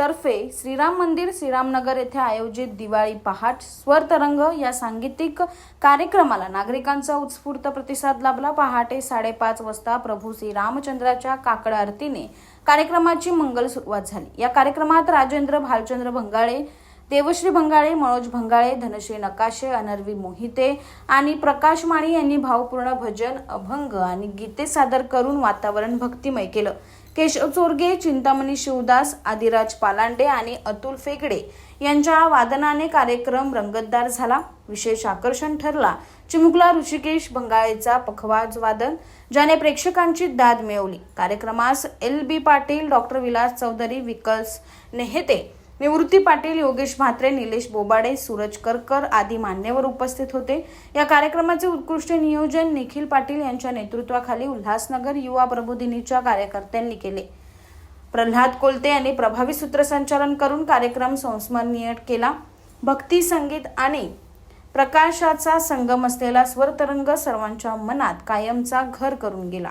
तर्फे श्रीराम मंदिर श्रीरामनगर येथे आयोजित दिवाळी पहाट स्वर तरंग या सांगीतिक कार्यक्रमाला नागरिकांचा उत्स्फूर्त प्रतिसाद लाभला. पहाटे साडेपाच वाजता प्रभू श्रीरामचंद्राच्या काकड आरतीने कार्यक्रमाची मंगल सुरुवात झाली. या कार्यक्रमात राजेंद्र भालचंद्र भंगाळे देवश्री भंगाळे मनोज भंगाळे धनश्री नकाशे अनर्वी मोहिते आणि प्रकाश माळी यांनी भावपूर्ण भजन अभंग आणि गीते सादर करून वातावरण भक्तिमय केलं. केशव चोरगे चिंतामणी शिवदास आदिराज पालांडे आणि अतुल फेगडे यांच्या वादनाने कार्यक्रम रंगतदार झाला. विशेष आकर्षण ठरला. चिमुकला ऋषिकेश बंगाळेचा पखवाज वादन ज्याने प्रेक्षकांची दाद मिळवली. कार्यक्रमास L B Patil doctor Vilas Chaudhari vehicles Nehete Nivrutti Patil Yogesh Mhatre Nilesh Bobade Suraj Karkar आदी मान्यवर उपस्थित होते. या कार्यक्रमाचे उत्कृष्ट नियोजन निखिल पाटील यांच्या नेतृत्वाखाली उल्हासनगर युवा प्रबोधिनीच्या कार्यकर्त्यांनी केले. प्रल्हाद कोलते यांनी प्रभावी सूत्रसंचालन करून कार्यक्रम संस्मरणीय केला. भक्ती संगीत आणि प्रकाशाचा संगम असलेला स्वरतरंग सर्वांच्या मनात कायमचा घर करून गेला.